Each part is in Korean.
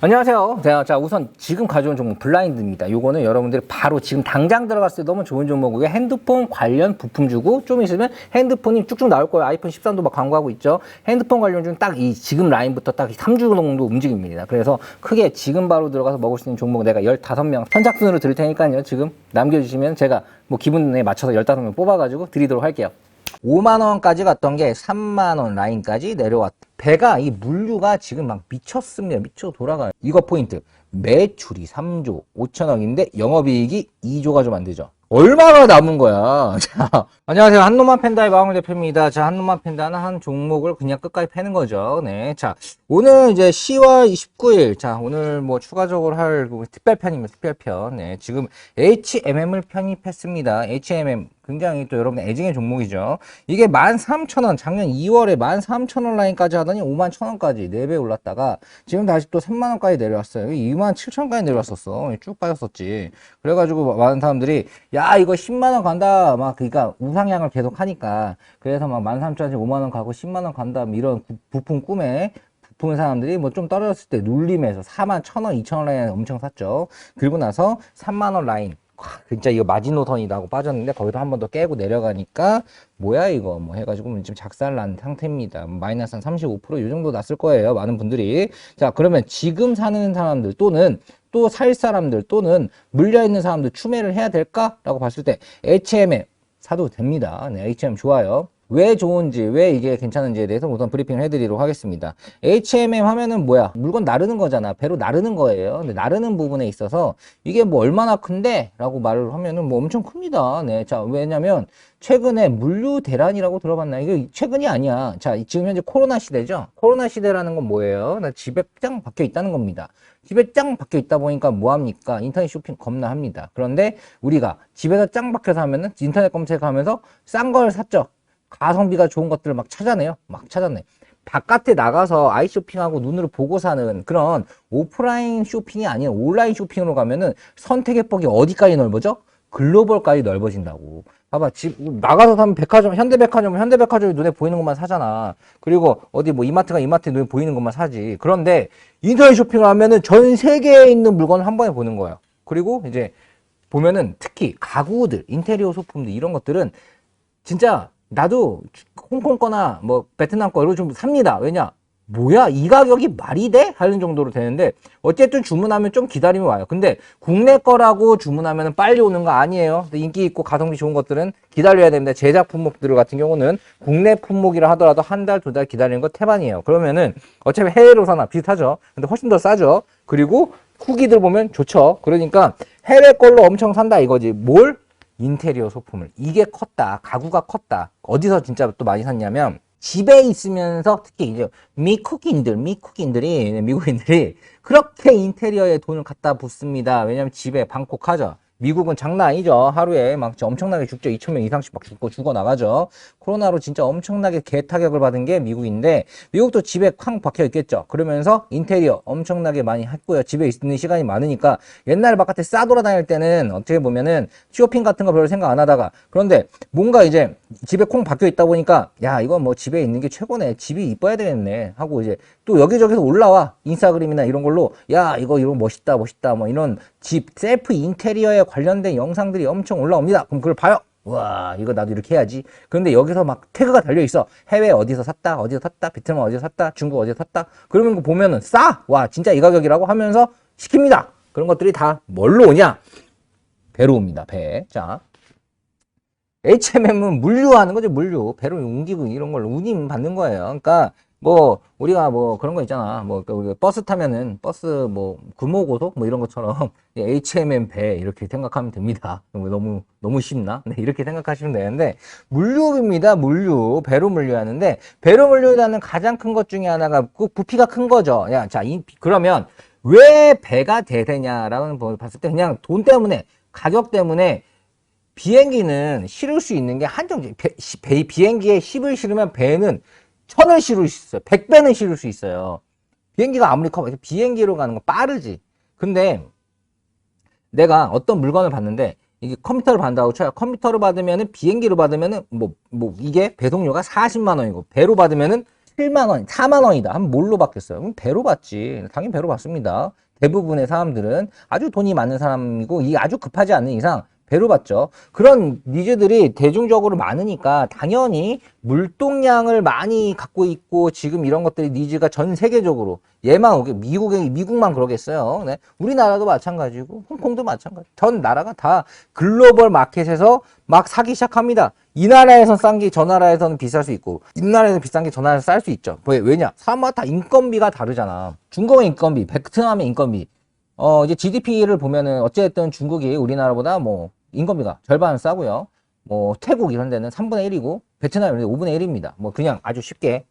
안녕하세요. 자, 자, 우선 지금 가져온 종목 블라인드입니다. 요거는 여러분들이 바로 지금 당장 들어갔을 때 너무 좋은 종목이고요. 핸드폰 관련 부품 주고 좀 있으면 핸드폰이 쭉쭉 나올 거예요. 아이폰 13도 막 광고하고 있죠. 핸드폰 관련 중 딱 이 지금 라인부터 딱 3주 정도 움직입니다. 그래서 크게 지금 바로 들어가서 먹을 수 있는 종목 내가 15명 선착순으로 드릴 테니까요. 지금 남겨주시면 제가 뭐 기분에 맞춰서 15명 뽑아가지고 드리도록 할게요. 5만 원까지 갔던 게 3만 원 라인까지 내려왔다. 배가 이 물류가 지금 막 미쳤습니다. 미쳐 돌아가요. 이거 포인트. 매출이 3조 5천억인데 영업이익이 2조가 좀 안 되죠. 얼마나 남은 거야? 자, 안녕하세요. 한노만 팬다의 마홍 대표입니다. 자, 한노만 팬다는 한 종목을 그냥 끝까지 패는 거죠. 네. 자, 오늘 이제 10월 29일. 자, 오늘 뭐 추가적으로 할 특별편입니다. 특별편. 네. 지금 HMM을 편입했습니다. HMM. 굉장히 또 여러분 애증의 종목이죠. 이게 13,000원, 작년 2월에 13,000원 라인까지 하더니 51,000원까지 4배 올랐다가 지금 다시 또 3만원까지 내려왔어요. 27,000원까지 내려왔었어. 쭉 빠졌었지. 그래가지고 많은 사람들이 야, 이거 10만원 간다. 막, 그니까 향을 계속 하니까. 그래서 막 13,000원씩 5만원 가고 10만원 간다. 뭐 이런 구- 부품 꿈에 부품 사람들이 뭐 좀 떨어졌을 때 눌림에서 4만 1,000원, 2,000원 라인 엄청 샀죠. 그리고 나서 3만원 라인. 와, 진짜 이거 마지노선이다 하고 빠졌는데 거기도 한 번 더 깨고 내려가니까 뭐야 이거 뭐 해가지고 지금 작살난 상태입니다. 마이너스 한 35%이 정도 났을 거예요. 많은 분들이. 자 그러면 지금 사는 사람들 또는 또 살 사람들 또는 물려있는 사람들 추매를 해야 될까라고 봤을 때 HM에 사도 됩니다. 네, HM 좋아요. 왜 좋은지, 왜 이게 괜찮은지에 대해서 우선 브리핑을 해드리도록 하겠습니다. HMM 하면은 뭐야? 물건 나르는 거잖아. 배로 나르는 거예요. 근데 나르는 부분에 있어서 이게 뭐 얼마나 큰데? 라고 말을 하면은 뭐 엄청 큽니다. 네. 자, 왜냐면 최근에 물류 대란이라고 들어봤나요? 이게 최근이 아니야. 자, 지금 현재 코로나 시대죠? 코로나 시대라는 건 뭐예요? 나 집에 짱 박혀 있다는 겁니다. 집에 짱 박혀 있다 보니까 뭐합니까? 인터넷 쇼핑 겁나 합니다. 그런데 우리가 집에서 짱 박혀서 하면은 인터넷 검색하면서 싼 걸 샀죠? 가성비가 좋은 것들을 막 찾아내요. 막 찾아내. 바깥에 나가서 아이 쇼핑하고 눈으로 보고 사는 그런 오프라인 쇼핑이 아닌 온라인 쇼핑으로 가면은 선택의 폭이 어디까지 넓어져? 글로벌까지 넓어진다고. 봐봐, 집, 나가서 사면 백화점, 현대백화점, 현대백화점이 눈에 보이는 것만 사잖아. 그리고 어디 뭐 이마트가 이마트에 눈에 보이는 것만 사지. 그런데 인터넷 쇼핑을 하면은 전 세계에 있는 물건을 한 번에 보는 거야. 그리고 이제 보면은 특히 가구들, 인테리어 소품들 이런 것들은 진짜 나도 홍콩 거나 뭐 베트남 거 이런 거좀 삽니다. 왜냐? 뭐야 이 가격이 말이 돼? 하는 정도로 되는데 어쨌든 주문하면 좀 기다리면 와요. 근데 국내 거라고 주문하면 빨리 오는 거 아니에요. 인기 있고 가성비 좋은 것들은 기다려야 됩니다. 제작 품목들 같은 경우는 국내 품목이라 하더라도 한 달, 두달 기다리는 거 태반이에요. 그러면은 어차피 해외로 사나 비슷하죠. 근데 훨씬 더 싸죠. 그리고 후기들 보면 좋죠. 그러니까 해외 걸로 엄청 산다 이거지. 뭘? 인테리어 소품을. 이게 컸다. 가구가 컸다. 어디서 진짜 또 많이 샀냐면, 집에 있으면서 특히 이제 미국인들, 미국인들이, 미국인들이 그렇게 인테리어에 돈을 갖다 붓습니다. 왜냐면 집에 방콕하죠. 미국은 장난 아니죠. 하루에 막 엄청나게 죽죠. 2천명 이상씩 막 죽고 죽어 나가죠. 코로나로 진짜 엄청나게 개타격을 받은 게 미국인데 미국도 집에 쾅 박혀 있겠죠. 그러면서 인테리어 엄청나게 많이 했고요. 집에 있는 시간이 많으니까 옛날에 바깥에 싸돌아다닐 때는 어떻게 보면은 쇼핑 같은 거 별로 생각 안 하다가 그런데 뭔가 이제 집에 콩 박혀 있다 보니까 야 이거 뭐 집에 있는 게 최고네. 집이 이뻐야 되겠네 하고 이제 또 여기저기서 올라와 인스타그램이나 이런 걸로 야 이거 이런 멋있다 멋있다 뭐 이런 집 셀프 인테리어에 관련된 영상들이 엄청 올라옵니다. 그럼 그걸 봐요. 와 이거 나도 이렇게 해야지. 그런데 여기서 막 태그가 달려 있어. 해외 어디서 샀다, 어디서 샀다, 베트남 어디서 샀다, 중국 어디서 샀다. 그러면 그거 보면은 싸. 와 진짜 이 가격이라고 하면서 시킵니다. 그런 것들이 다 뭘로 오냐? 배로 옵니다. 배. 자. HMM은 물류하는 거죠, 물류. 배로 옮기고 이런 걸 운임 받는 거예요. 그러니까 뭐 우리가 뭐 그런 거 있잖아. 뭐 우리가 버스 타면은 버스 뭐 금호고속 뭐 이런 것처럼 HMM 배 이렇게 생각하면 됩니다. 너무 너무 쉽나? 네, 이렇게 생각하시면 되는데 물류입니다. 물류 배로 물류하는데 배로 물류하는 가장 큰 것 중에 하나가 그 부피가 큰 거죠. 야, 자, 이, 그러면 왜 배가 대되냐라는 걸 봤을 때 그냥 돈 때문에 가격 때문에 비행기는 실을 수 있는 게 한정지. 배, 비행기에 10을 실으면 배는 천을 실을 수 있어요. 100배는 실을 수 있어요. 비행기가 아무리 커, 비행기로 가는 건 빠르지. 근데 내가 어떤 물건을 봤는데 이게 컴퓨터를 받는다고 쳐요. 컴퓨터를 받으면은 비행기로 받으면은 뭐, 뭐 이게 배송료가 40만 원이고 배로 받으면은 7만 원, 4만 원이다. 하면 뭘로 받겠어요? 그럼 배로 받지. 당연히 배로 받습니다. 대부분의 사람들은 아주 돈이 많은 사람이고 이게 아주 급하지 않는 이상 배로 받죠. 그런 니즈들이 대중적으로 많으니까 당연히 물동량을 많이 갖고 있고 지금 이런 것들이 니즈가 전 세계적으로 얘만 오게 미국에 미국만 그러겠어요. 네. 우리나라도 마찬가지고 홍콩도 마찬가지. 전 나라가 다 글로벌 마켓에서 막 사기 시작합니다. 이 나라에선 싼 게 저 나라에서는 비쌀 수 있고 이 나라에서 비싼 게 저 나라에서 쌀 수 있죠. 왜? 왜냐? 사람마다 다 인건비가 다르잖아. 중국의 인건비, 베트남의 인건비, 어, 이제 GDP를 보면은 어쨌든 중국이 우리나라보다 뭐 인건비가 절반 싸고요. 뭐 태국 이런 데는 3분의 1이고 베트남 이런 데 5분의 1입니다. 뭐 그냥 아주 쉽게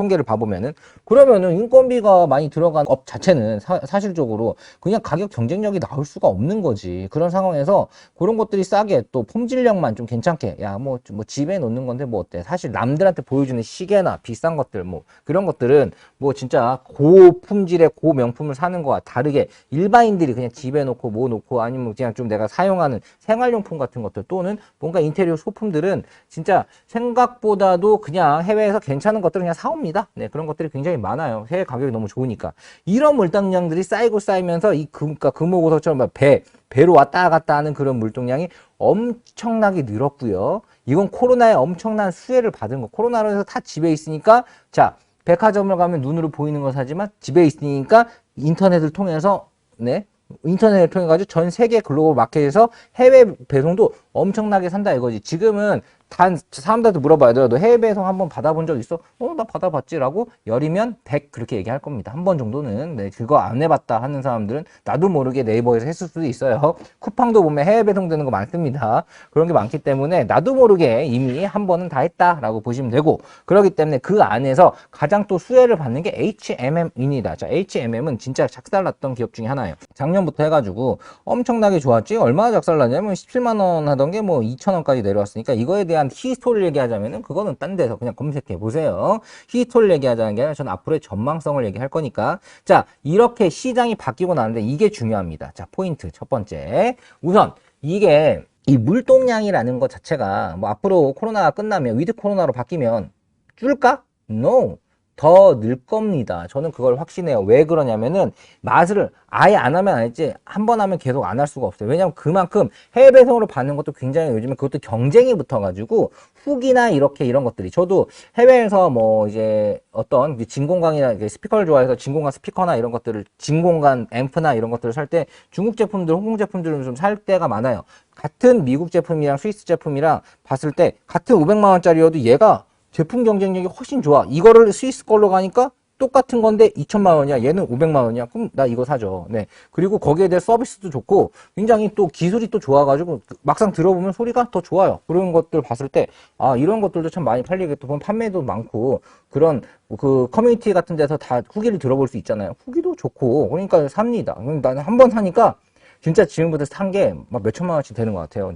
통계를 봐보면은 그러면은 인건비가 많이 들어간 업 자체는 사, 실적으로 그냥 가격 경쟁력이 나올 수가 없는 거지 그런 상황에서 그런 것들이 싸게 또 폼질력만 좀 괜찮게 야뭐 뭐 집에 놓는 건데 뭐 어때 사실 남들한테 보여주는 시계나 비싼 것들 뭐 그런 것들은 뭐 진짜 고품질의 고명품을 사는 거와 다르게 일반인들이 그냥 집에 놓고 뭐 놓고 아니면 그냥 좀 내가 사용하는 생활용품 같은 것들 또는 뭔가 인테리어 소품들은 진짜 생각보다도 그냥 해외에서 괜찮은 것들을 그냥 사옵니다. 네, 그런 것들이 굉장히 많아요. 해외 가격이 너무 좋으니까. 이런 물당량들이 쌓이고 쌓이면서 이 금, 그러니까 금호고서처럼 막 배, 배로 왔다 갔다 하는 그런 물동량이 엄청나게 늘었고요. 이건 코로나에 엄청난 수혜를 받은 거. 코로나로 해서 다 집에 있으니까 자, 백화점을 가면 눈으로 보이는 걸 사지만 집에 있으니까 인터넷을 통해서 네, 인터넷을 통해 가지고 전 세계 글로벌 마켓에서 해외 배송도 엄청나게 산다 이거지. 지금은 단 사람들한테 물어봐야 돼. 너 해외 배송 한번 받아본 적 있어? 어, 나 받아봤지라고 열이면 100 그렇게 얘기할 겁니다. 한 번 정도는 네, 그거 안 해봤다 하는 사람들은 나도 모르게 네이버에서 했을 수도 있어요. 쿠팡도 보면 해외 배송되는 거 많습니다. 그런 게 많기 때문에 나도 모르게 이미 한 번은 다 했다라고 보시면 되고 그렇기 때문에 그 안에서 가장 또 수혜를 받는 게 HMM입니다. 자, HMM은 진짜 작살났던 기업 중에 하나예요. 작년부터 해가지고 엄청나게 좋았지. 얼마나 작살났냐면 17만 원 하던 게 뭐 2천 원까지 내려왔으니까 이거에 대한 히스토리를 얘기하자면은 그거는 딴 데서 그냥 검색해 보세요. 히스토리를 얘기하자는 게 아니라 저는 앞으로의 전망성을 얘기할 거니까. 자, 이렇게 시장이 바뀌고 나는데 이게 중요합니다. 자, 포인트 첫 번째. 우선 이게 이 물동량이라는 것 자체가 뭐 앞으로 코로나가 끝나면 위드 코로나로 바뀌면 줄까? No. 더 늘 겁니다. 저는 그걸 확신해요. 왜 그러냐면은 맛을 아예 안 하면 안 했지 한 번 하면 계속 안 할 수가 없어요. 왜냐하면 그만큼 해외 배송으로 받는 것도 굉장히 요즘에 그것도 경쟁이 붙어가지고 후기나 이렇게 이런 것들이 저도 해외에서 뭐 이제 어떤 진공관이나 스피커를 좋아해서 진공관 스피커나 이런 것들을 진공관 앰프나 이런 것들을 살 때 중국 제품들, 홍콩 제품들을 좀 살 때가 많아요. 같은 미국 제품이랑 스위스 제품이랑 봤을 때 같은 500만 원짜리여도 얘가 제품 경쟁력이 훨씬 좋아. 이거를 스위스 걸로 가니까 똑같은 건데 2천만 원이야. 얘는 500만 원이야. 그럼 나 이거 사죠. 네. 그리고 거기에 대해 서비스도 좋고 굉장히 또 기술이 또 좋아가지고 막상 들어보면 소리가 더 좋아요. 그런 것들 봤을 때 아, 이런 것들도 참 많이 팔리겠다. 보면 판매도 많고 그런 그 커뮤니티 같은 데서 다 후기를 들어볼 수 있잖아요. 후기도 좋고 그러니까 삽니다. 나는 한 번 사니까 진짜 지금부터 산 게 막 몇천만 원씩 되는 것 같아요.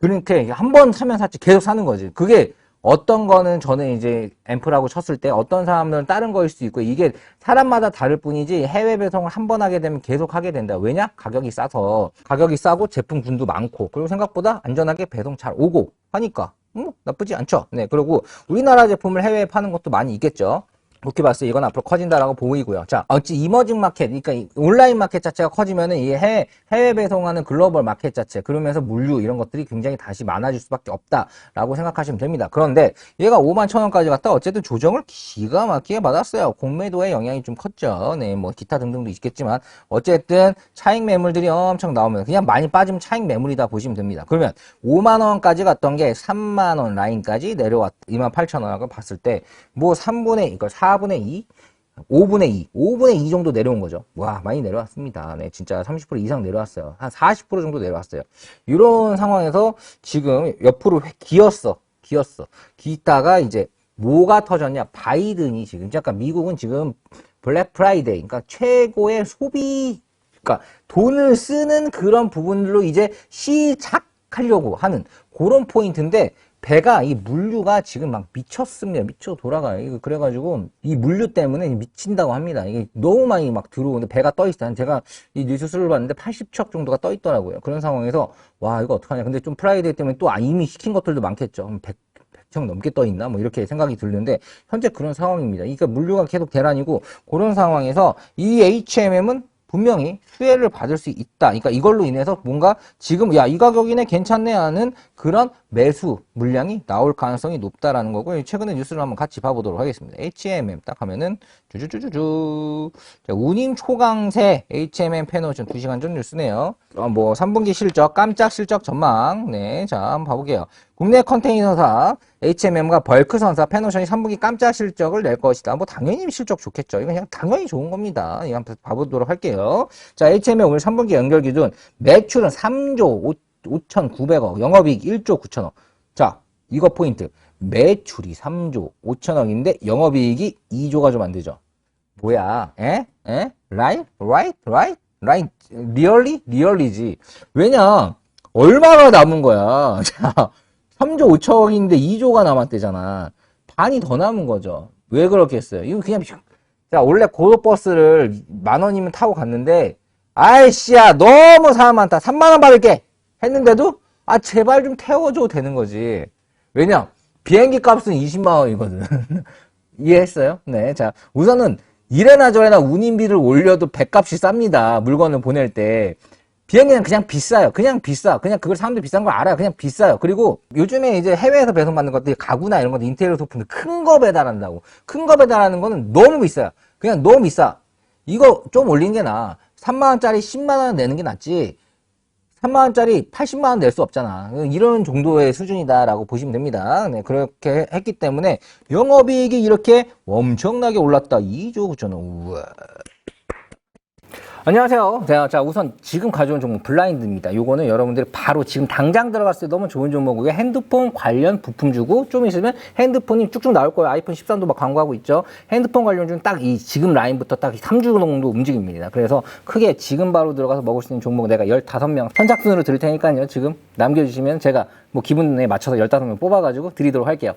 그러니까 한번 사면 샀지 계속 사는 거지. 그게 어떤 거는 저는 이제 앰프라고 쳤을 때 어떤 사람들은 다른 거일 수도 있고 이게 사람마다 다를 뿐이지 해외 배송을 한 번 하게 되면 계속 하게 된다. 왜냐? 가격이 싸서 가격이 싸고 제품 군도 많고 그리고 생각보다 안전하게 배송 잘 오고 하니까 뭐 나쁘지 않죠. 네 그리고 우리나라 제품을 해외에 파는 것도 많이 있겠죠. 그렇게 봤을 때 이건 앞으로 커진다라고 보이고요. 자, 어찌 이머징 마켓, 그러니까 이 온라인 마켓 자체가 커지면은 이 해외, 해외 배송하는 글로벌 마켓 자체, 그러면서 물류 이런 것들이 굉장히 다시 많아질 수밖에 없다라고 생각하시면 됩니다. 그런데 얘가 5만 천 원까지 갔다 어쨌든 조정을 기가 막히게 받았어요. 공매도의 영향이 좀 컸죠. 네, 뭐 기타 등등도 있겠지만 어쨌든 차익 매물들이 엄청 나오면 그냥 많이 빠지면 차익 매물이다 보시면 됩니다. 그러면 5만 원까지 갔던 게 3만 원 라인까지 내려왔 2만 8천 원하고 봤을 때 뭐 3분의 이걸 4 분의 2, 5분의 2, 5분의 2 정도 내려온 거죠. 와, 많이 내려왔습니다. 네, 진짜 30% 이상 내려왔어요. 한 40% 정도 내려왔어요. 이런 상황에서 지금 옆으로 기었어. 기었어. 기다가 이제 뭐가 터졌냐? 바이든이 지금, 잠깐 미국은 지금 블랙 프라이데이, 그러니까 최고의 소비, 그러니까 돈을 쓰는 그런 부분들로 이제 시작하려고 하는 그런 포인트인데 배가 이 물류가 지금 막 미쳤습니다. 미쳐 돌아가요. 그래가지고 이 물류 때문에 미친다고 합니다. 이게 너무 많이 막 들어오는데 배가 떠 있어요. 제가 이 뉴스를 봤는데 80척 정도가 떠 있더라고요. 그런 상황에서 와 이거 어떡하냐. 근데 좀 프라이데이 때문에 또 아, 이미 시킨 것들도 많겠죠. 100, 2천 넘게 떠 있나 뭐 이렇게 생각이 드는데 현재 그런 상황입니다. 그러니까 물류가 계속 대란이고 그런 상황에서 이 HMM은 분명히 수혜를 받을 수 있다. 그러니까 이걸로 인해서 뭔가 지금 야 이 가격이네 괜찮네 하는 그런 매수 물량이 나올 가능성이 높다라는 거고 최근에 뉴스를 한번 같이 봐보도록 하겠습니다. HMM 딱 하면은 주주주주주 자, 운임 초강세 HMM 패노션 2시간 전 뉴스네요. 어, 뭐 3분기 실적 깜짝 실적 전망 네, 자 한번 봐볼게요. 국내 컨테이너사 HMM과 벌크선사 패노션이 3분기 깜짝 실적을 낼 것이다. 뭐 당연히 실적 좋겠죠. 이건 그냥 당연히 좋은 겁니다. 이거 한번 봐보도록 할게요. 자, HMM 오늘 3분기 연결 기준 매출은 3조 5,900억, 영업이익 1조 9천억. 자, 이거 포인트. 매출이 3조 5천억인데 영업이익이 2조가 좀 안 되죠. 뭐야? 에? 에? right? right? right? right? really? really지. 왜냐? 얼마가 남은 거야. 자, 3조 5천억인데 2조가 남았대잖아. 반이 더 남은 거죠. 왜 그렇게 했어요? 이거 그냥 자, 원래 고속버스를 만 원이면 타고 갔는데 아이씨야 너무 사람 많다. 3만 원 받을게. 했는데도 아 제발 좀 태워줘 되는 거지. 왜냐? 비행기 값은 20만 원이거든. 이해했어요? 네. 자, 우선은 이래나 저래나 운임비를 올려도 배값이 쌉니다. 물건을 보낼 때. 비행기는 그냥 비싸요. 그냥 비싸. 그냥 그걸 사람들이 비싼 걸 알아요. 그냥 비싸요. 그리고 요즘에 이제 해외에서 배송받는 것들이 가구나 이런 것들 인테리어 소품들 큰 거 배달한다고. 큰 거 배달하는 거는 너무 비싸요. 그냥 너무 비싸. 이거 좀 올린 게 나아. 3만원짜리 10만원 내는 게 낫지. 3만원짜리 80만원 낼 수 없잖아. 이런 정도의 수준이다라고 보시면 됩니다. 네, 그렇게 했기 때문에 영업이익이 이렇게 엄청나게 올랐다. 2조 9천원. 우와. 안녕하세요. 자, 자, 우선 지금 가져온 종목 블라인드입니다. 요거는 여러분들이 바로 지금 당장 들어갔을 때 너무 좋은 종목이고요. 핸드폰 관련 부품 주고 좀 있으면 핸드폰이 쭉쭉 나올 거예요. 아이폰 13도 막 광고하고 있죠. 핸드폰 관련 중 딱 이 지금 라인부터 딱 3주 정도 움직입니다. 그래서 크게 지금 바로 들어가서 먹을 수 있는 종목 내가 15명 선착순으로 드릴 테니까요. 지금 남겨주시면 제가 뭐 기분에 맞춰서 15명 뽑아가지고 드리도록 할게요.